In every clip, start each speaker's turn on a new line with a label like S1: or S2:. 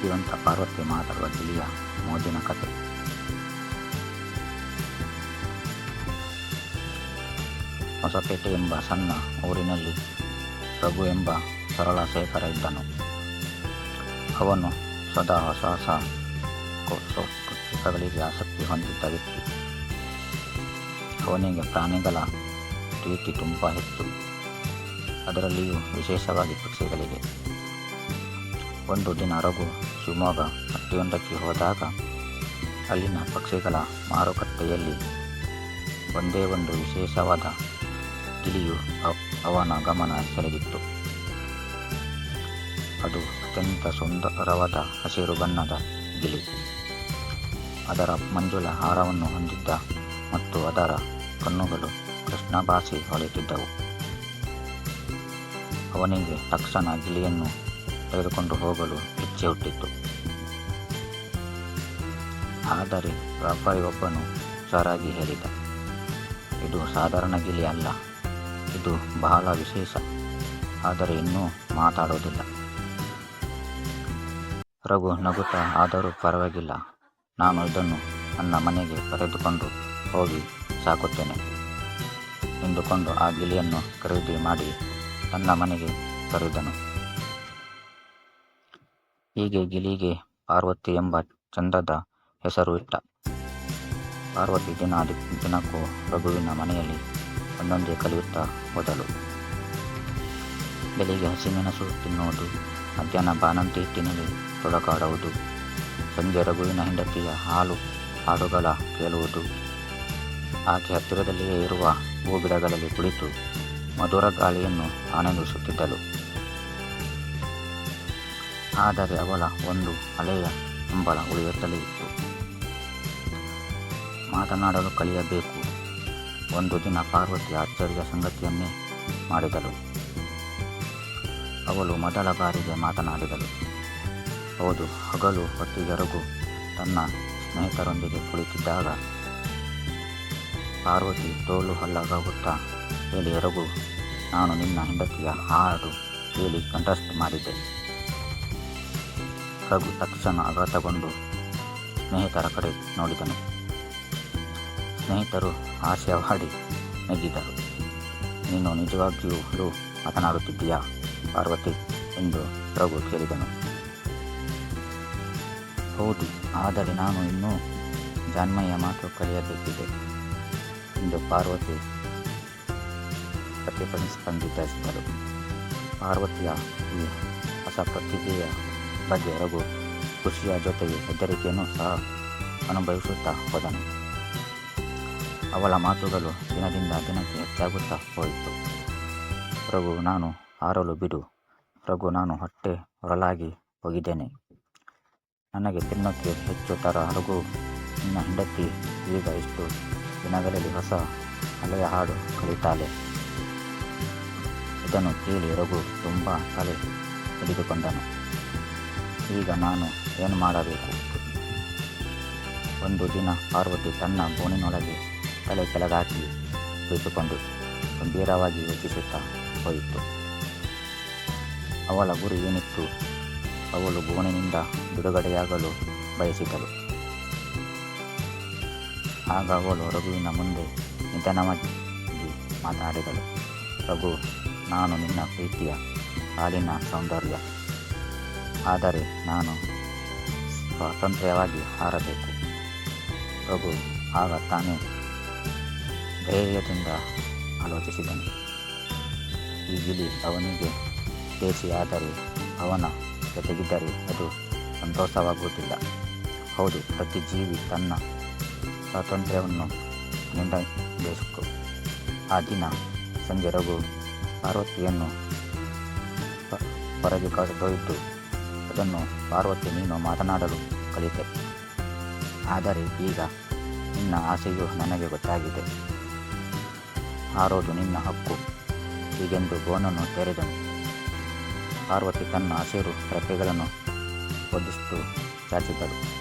S1: ಬುದ್ಧಿವಂತ ಪಾರ್ವತಿ ಮಾತಾಡುವ ಗಿಳಿಯ ಮೋಜಿನ ಕತೆ. ಹೊಸಪೇಟೆ ಎಂಬ ಸಣ್ಣ ಊರಿನಲ್ಲಿ ರಘು ಎಂಬ ಸರಳ ಶೇಖರ ಇದ್ದನು. ಅವನು ಸದಾ ಹೊಸ ಹೊಸ ಪುಸ್ತಕಗಳಿಗೆ ಆಸಕ್ತಿ ಹೊಂದಿದ್ದ ವ್ಯಕ್ತಿ. ಅವನಿಗೆ ಪ್ರಾಣಿಗಳ ಪ್ರೀತಿ ತುಂಬ ಹೆಚ್ಚು. ಅದರಲ್ಲಿಯೂ ವಿಶೇಷವಾಗಿ ಪಕ್ಷಿಗಳಿಗೆ. ಒಂದು ದಿನ ರಘು ಶಿವಮೊಗ್ಗ ಹಟ್ಟಿಯೊಂದಕ್ಕೆ ಹೋದಾಗ ಅಲ್ಲಿನ ಪಕ್ಷಿಗಳ ಮಾರುಕಟ್ಟೆಯಲ್ಲಿ ಒಂದೇ ಒಂದು ವಿಶೇಷವಾದ ಗಿಳಿಯು ಅವ್- ಅವನ ಗಮನ ಸೆಳೆದಿತ್ತು. ಅದು ಅತ್ಯಂತ ಸುಂದರವಾದ ಹಸಿರು ಬಣ್ಣದ ಗಿಳಿ. ಅದರ ಮಂಜುಳ ಹಾರವನ್ನು ಹೊಂದಿದ್ದ ಮತ್ತು ಅದರ ಕಣ್ಣುಗಳು ಕೃಷ್ಣಭಾಸಿ ಹೊಳೆಯುತ್ತಿದ್ದವು ಅವನಿಗೆ ತಕ್ಷಣ ಗಿಳಿಯನ್ನು ತೆಗೆದುಕೊಂಡು ಹೋಗಲು ಇಚ್ಛೆ ಹುಟ್ಟಿತ್ತು. ಆದರೆ ವ್ಯಾಪಾರಿಯೊಬ್ಬನು ಸರಾಗಿ ಹೇಳಿದ. ಇದು ಸಾಧಾರಣ ಗಿಳಿ ಅಲ್ಲ. ಇದು ಬಹಳ ವಿಶೇಷ. ಆದರೆ ಇನ್ನೂ ಮಾತಾಡೋದಿಲ್ಲ. ರಘು ನಗುತ್ತಾ, ಆದರೂ ಪರವಾಗಿಲ್ಲ. ನಾನು ಇದನ್ನು ನನ್ನ ಮನೆಗೆ ಕರೆದುಕೊಂಡು ಹೋಗಿ ಸಾಕುತ್ತೇನೆ. ಎಂದುಕೊಂಡು ಆ ಗಿಳಿಯನ್ನು ಖರೀದಿ ಮಾಡಿ ತನ್ನ ಮನೆಗೆ ಕರೆದನು. ಹೀಗೆ ಗಿಳಿಗೆ ಪಾರ್ವತಿ ಎಂಬ ಚಂದದ ಹೆಸರು ಇಟ್ಟ. ಪಾರ್ವತಿ ದಿನ ದಿನಕ್ಕೂ ರಘುವಿನ ಮನೆಯಲ್ಲಿ ಒಂದೊಂದೇ ಕಲಿಯುತ್ತಾ ಹೋದಳು. ಬೆಳಿಗ್ಗೆ ಹಸಿಮೆಣಸು ತಿನ್ನುವುದು, ಮಧ್ಯಾಹ್ನ ಬಾಣಂತಿ ತಿನ್ನಲು ತೊಡಕಾಡುವುದು, ಸಂಜೆ ರಘುವಿನ ಹೆಂಡತಿಯ ಹಾಲು, ಹಾಡುಗಳ ಕೇಳುವುದು. ಆಕೆ ಹತ್ತಿರದಲ್ಲಿಯೇ ಇರುವ ಹೂಗಿಡಗಳಲ್ಲಿ ಕುಳಿತು ಮಧುರ ಗಾಳಿಯನ್ನು ಆನಂದಿಸುತ್ತಿದ್ದಳು. ಆದರೆ ಅವಳ ಒಂದು ಹಳೆಯ ಹಂಬಲ ಉಳಿಯುತ್ತಲೇ ಇತ್ತು. ಮಾತನಾಡಲು ಕಲಿಯಬೇಕು. ಒಂದು ದಿನ ಪಾರ್ವತಿ ಆಶ್ಚರ್ಯ ಸಂಗತಿಯನ್ನೇ ಮಾಡಿದಳು. ಅವಳು ಮೊದಲ ಬಾರಿಗೆ ಮಾತನಾಡಿದಳು. ಹೌದು, ಹಗಲು ಹೊತ್ತಿಗೆರಗು ತನ್ನ ಸ್ನೇಹಿತರೊಂದಿಗೆ ಕುಳಿತಿದ್ದಾಗ ಪಾರ್ವತಿ ತೋಲು ಹಲ್ಲಗಾಗುತ್ತಾ ಹೇಳಿ ಎರಗು ನಾನು ನಿನ್ನ ಹೆಂಡತಿಯ ಹಾಡು ಕೇಳಿ ಕಂಟ್ರಸ್ಟ್ ಮಾಡಿದ್ದೆ. ರಘು ತಕ್ಷಣ ಆಘಾತಗೊಂಡು ಸ್ನೇಹಿತರ ಕಡೆ ನೋಡಿದನು. ಸ್ನೇಹಿತರು ಆಶಯವಾಡಿ ನಗಿದರು ನೀನು ನಿಜವಾಗಿಯೂ ಮಾತನಾಡುತ್ತಿದ್ದೀಯಾ? ಪಾರ್ವತಿ ಎಂದು ರಘು ಕೇಳಿದನು. ಹೌದು, ಆದರೆ ನಾನು ಇನ್ನೂ ಜಾನ್ಮಯ್ಯ ಮಾತು ಕಲಿಯಬೇಕಿದೆ ಎಂದು ಪಾರ್ವತಿ ಪ್ರತಿಸ್ಪಂದಿಸಿದರು ಪಾರ್ವತಿಯ ಈ ಹೊಸ ಪ್ರತಿಭೆಯ ಬಗ್ಗೆ ರಘು ಖುಷಿಯ ಜೊತೆಗೆ ಹೆದರಿಕೆಯನ್ನು ಸಹ ಅನುಭವಿಸುತ್ತಾ ಹೋದನು. ಅವಳ ಮಾತುಗಳು ದಿನದಿಂದ ದಿನಕ್ಕೆ ಹೆಚ್ಚಾಗುತ್ತಾ ಹೋಯಿತು. ರಘು, ನಾನು ಹಾರಲು ಬಿಡು. ರಘು, ನಾನು ಹೊಟ್ಟೆ ಹೊರಲಾಗಿ ಹೋಗಿದ್ದೇನೆ. ನನಗೆ ತಿನ್ನೋಕ್ಕೆ ಹೆಚ್ಚು ಥರ ರಘು ನಿನ್ನ ಹೆಂಡತಿ ಈಗ ಇಷ್ಟು ದಿನಗಳಲ್ಲಿ ಹೊಸ ಹಳೆಯ ಹಾಡು ಕಲಿತಾಳೆ. ಇದನ್ನು ಕೇಳಿ ರಘು ತುಂಬ ತಲೆ ಹಿಡಿದುಕೊಂಡನು. ಈಗ ನಾನು ಏನು ಮಾಡಬೇಕು? ಒಂದು ದಿನ ಪಾರ್ವತಿ ತನ್ನ ಬೋನಿನೊಳಗೆ ತಲೆ ಕೆಳಗಾಕಿ ಕುಳಿತುಕೊಂಡು ಗಂಭೀರವಾಗಿ ಯೋಚಿಸುತ್ತಾ ಹೋಯಿತು. ಅವಳ ಗುರಿ ಏನಿತ್ತು? ಅವಳು ಬೋನಿನಿಂದ ಬಿಡುಗಡೆಯಾಗಲು ಬಯಸಿದಳು. ಆಗ ಅವಳು ರಘುವಿನ ಮುಂದೆ ನಿಧಾನವಾಗಿ ಮಾತನಾಡಿದಳು ರಘು, ನಾನು ನಿನ್ನ ಪ್ರೀತಿಯ ಹಾಲಿನ ಸೌಂದರ್ಯ. ಆದರೆ ನಾನು ಸ್ವಾತಂತ್ರ್ಯವಾಗಿ ಹಾರಬೇಕು. ರಘು ಆಗ ತಾನೇ ಧೈರ್ಯದಿಂದ ಆಲೋಚಿಸಿದನು. ಈ ಗಿಳಿ ಅವನಿಗೆ ದೇಶಿಯಾದರೆ ಅವನ ಜೊತೆಗಿದ್ದರೆ ಅದು ಸಂತೋಷವಾಗುವುದಿಲ್ಲ. ಹೌದು, ಪ್ರತಿ ಜೀವಿ ತನ್ನ ಸ್ವಾತಂತ್ರ್ಯವನ್ನು ನಿರ್ಣಯಿಸಬೇಕು ಆ ದಿನ ಸಂಜೆ ರಘು ಪಾರ್ವತಿಯನ್ನು ಹೊರಗೆ ಕರೆದೊಯ್ದು ಅದನ್ನು ಪಾರ್ವತಿ ನೀನು ಮಾತನಾಡಲು ಕಲಿತೆ. ಆದರೆ ಈಗ ನಿನ್ನ ಆಸೆಯು ನನಗೆ ಗೊತ್ತಾಗಿದೆ. ಹಾರೋದು ನಿನ್ನ ಹಕ್ಕು. ಹೀಗೆಂದು ಬೋನನ್ನು ತೆರೆದನು. ಪಾರ್ವತಿ ತನ್ನ ಹಸಿರು ರೆಪ್ಪೆಗಳನ್ನು ಒದಿಷ್ಟು ಚಾಚಿದಳು.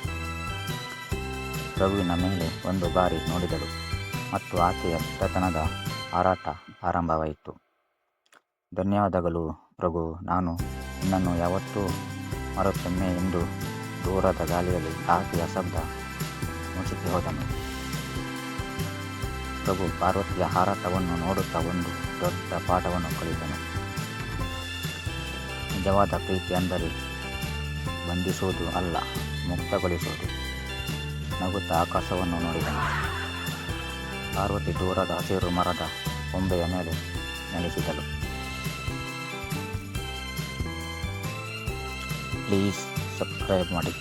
S1: ರಘುವಿನ ಮೇಲೆ ಒಂದು ಬಾರಿ ನೋಡಿದಳು ಮತ್ತು ಆಕೆಯ ದತ್ತನದ ಹಾರಾಟ ಆರಂಭವಾಯಿತು. ಧನ್ಯವಾದಗಳು ರಘು ನಾನು ನಿನ್ನನ್ನು ಯಾವತ್ತೂ ಮರುತ್ತೊಮ್ಮೆ ಎಂದು ದೂರದ ಗಾಳಿಯಲ್ಲಿ ಆಕೆಯ ಶಬ್ದ ಮುಚ್ಚುತ್ತಿ ಹೋದನು. ಪ್ರಭು ಪಾರ್ವತಿಯ ಹಾರಾಟವನ್ನು ನೋಡುತ್ತಾ ಒಂದು ದೊಡ್ಡ ಪಾಠವನ್ನು ಕಲಿತನು. ನಿಜವಾದ ಪ್ರೀತಿ ಅಂದರೆ ಬಂಧಿಸುವುದು ಅಲ್ಲ, ಮುಕ್ತಗೊಳಿಸುವುದು. ನಗುತ್ತ ಆಕಾಶವನ್ನು ನೋಡಿದನು. ಪಾರ್ವತಿ ದೂರದ ಹಸಿರು ಮರದ ಕೊಂಬೆಯ ಮೇಲೆ ನೆಲೆಸಿದಳು. ಪ್ಲೀಸ್ ಸಬ್ಸ್ಕ್ರೈಬ್ ಮಾಡಿ